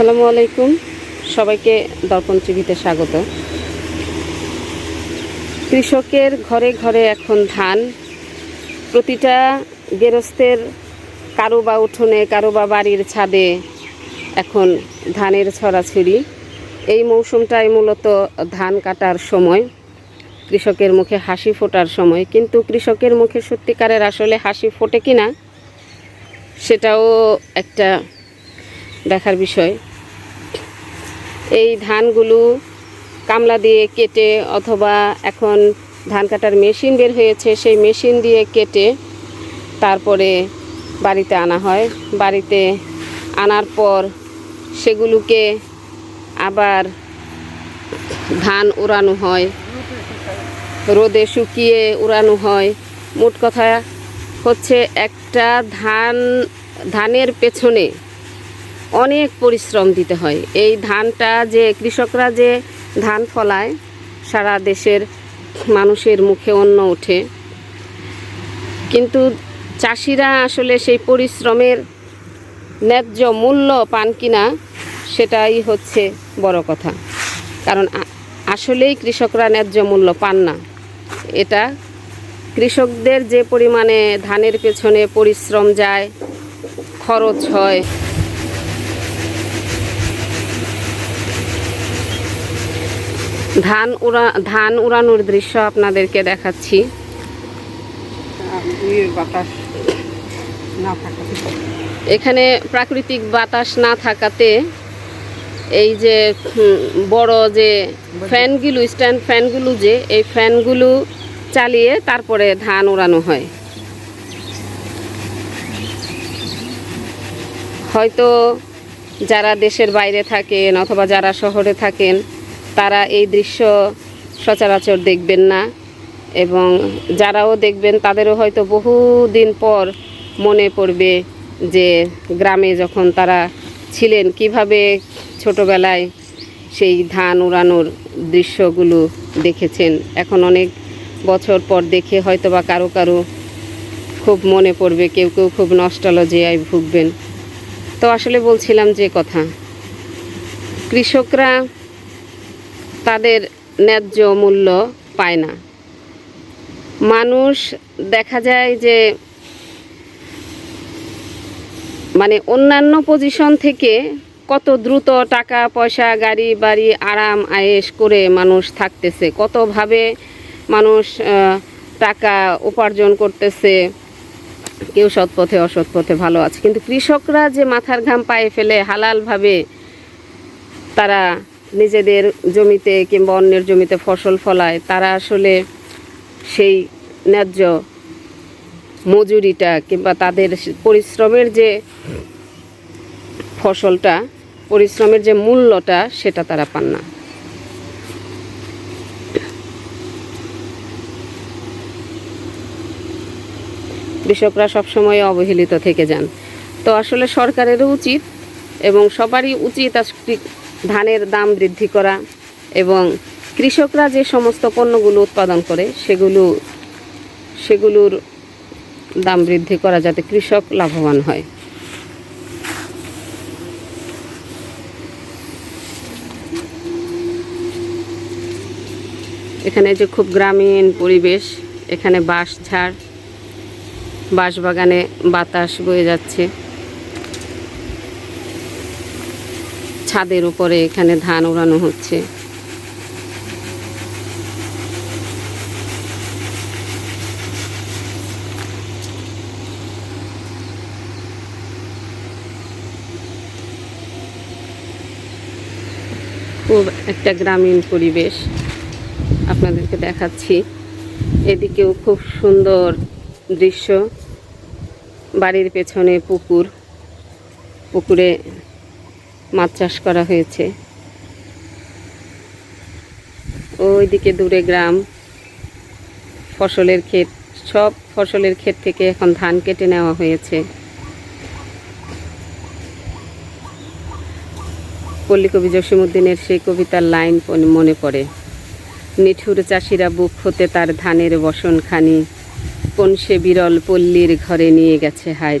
আসসালামু আলাইকুম। সবাইকে দর্পণ টিভিতে স্বাগত। কৃষকের ঘরে ঘরে এখন ধান। প্রতিটা গেরস্তের কারও বা উঠোনে, কারও বা বাড়ির ছাদে এখন ধানের ছড়াছড়ি। এই মৌসুমটাই মূলত ধান কাটার সময়, কৃষকের মুখে হাসি ফোটার সময়। কিন্তু কৃষকের মুখে সত্যিকারের আসলে হাসি ফোটে কি না সেটাও একটা দেখার বিষয়। এই ধানগুলো কামলা দিয়ে কেটে অথবা এখন ধান কাটার মেশিন বের হয়েছে, সেই মেশিন দিয়ে কেটে তারপরে বাড়িতে আনা হয়। বাড়িতে আনার পর সেগুলোকে আবার ধান উড়ানো হয়, রোদে শুকিয়ে উড়ানো হয়। মোট কথা হচ্ছে একটা ধান, ধানের পেছনে অনেক পরিশ্রম দিতে হয়। এই ধানটা যে কৃষকরা যে ধান ফলায়, সারা দেশের মানুষের মুখে অন্ন ওঠে। কিন্তু চাষিরা আসলে সেই পরিশ্রমের ন্যায্য মূল্য পান কিনা, সেটাই হচ্ছে বড় কথা। কারণ আসলেই কৃষকরা ন্যায্য মূল্য পান না। এটা কৃষকদের যে পরিমাণে ধানের পেছনে পরিশ্রম যায়, খরচ হয় ধান উড়া ধান উড়ানোর দৃশ্য আপনাদেরকে দেখাচ্ছি। ইয়ের বাতাস না এখানে প্রাকৃতিক বাতাস না থাকাতে এই যে বড় যে ফ্যানগুলো স্ট্যান্ড ফ্যানগুলো যে এই ফ্যানগুলো চালিয়ে তারপরে ধান উড়ানো হয়। হয়তো যারা দেশের বাইরে থাকেন অথবা যারা শহরে থাকেন তারা এই দৃশ্য সচরাচর দেখবেন না। এবং যারাও দেখবেন, তাদেরও হয়তো বহু দিন পর মনে পড়বে যে গ্রামে যখন তারা ছিলেন, কীভাবে ছোটবেলায় সেই ধান উড়ানোর দৃশ্যগুলো দেখেছেন। এখন অনেক বছর পর দেখে হয়তো বা কারও কারও খুব মনে পড়বে, কেউ কেউ খুব নস্টালজিয়ায় ভুগবেন। তো আসলে বলছিলাম যে কথা, কৃষকরা তাদের ন্যায্য মূল্য পায় না। মানুষ দেখা যায় যে মানে অন্যান্য পজিশন থেকে কত দ্রুত টাকা, পয়সা, গাড়ি, বাড়ি, আরাম, আয়েশ করে মানুষ থাকতেছে। কতভাবে মানুষ টাকা উপার্জন করতেছে, কেউ সৎ পথে, অসৎ পথে ভালো আছে। কিন্তু কৃষকরা যে মাথার ঘাম পায়ে ফেলে হালালভাবে তারা নিজেদের জমিতে কিংবা অন্যের জমিতে ফসল ফলায়, তারা আসলে সেই ন্যায্য মজুরিটা কিংবা তাদের পরিশ্রমের যে ফসলটা, পরিশ্রমের যে মূল্যটা, সেটা তারা পান না। কৃষকরা সবসময় অবহেলিত থেকে যান। তো আসলে সরকারেরও উচিত এবং সবারই উচিত ধানের দাম বৃদ্ধি করা এবং কৃষকরা যে সমস্ত পণ্যগুলো উৎপাদন করে সেগুলো, সেগুলোর দাম বৃদ্ধি করা যাতে কৃষক লাভবান হয়। এখানে যে খুব গ্রামীণ পরিবেশ, এখানে বাঁশ ঝাড় বাঁশ বাগানে বাতাস বয়ে যাচ্ছে। ছাদের উপরে এখানে ধান উড়ানো হচ্ছে। খুব একটা গ্রামীণ পরিবেশ আপনাদেরকে দেখাচ্ছি। এদিকেও খুব সুন্দর দৃশ্য। বাড়ির পেছনে পুকুর। পুকুরে মাছ চাষ করা হয়েছে। ওইদিকে দূরে গ্রাম, ফসলের ক্ষেত, সব ফসলের ক্ষেত থেকে এখন ধান কেটে নেওয়া হয়েছে। পল্লী কবি জসিমুদ্দিনের সেই কবিতার লাইন মনে পড়ে। নিঠুর চাষিরা বুক হতে তার ধানের বসনখানি, কোন সে বিরল পল্লীর ঘরে নিয়ে গেছে হায়